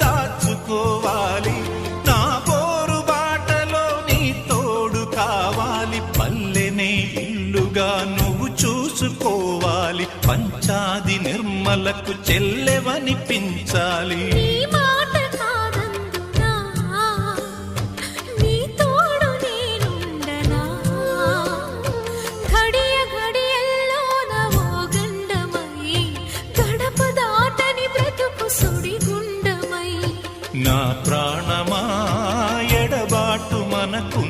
దాచుకోవాలి. నా కావాలి. నువ్వు చూసుకోవాలి. పంచాది నిర్మలకు చెల్లెవనిపించాలి. నా ప్రాణమా ఎడబాటు మనకు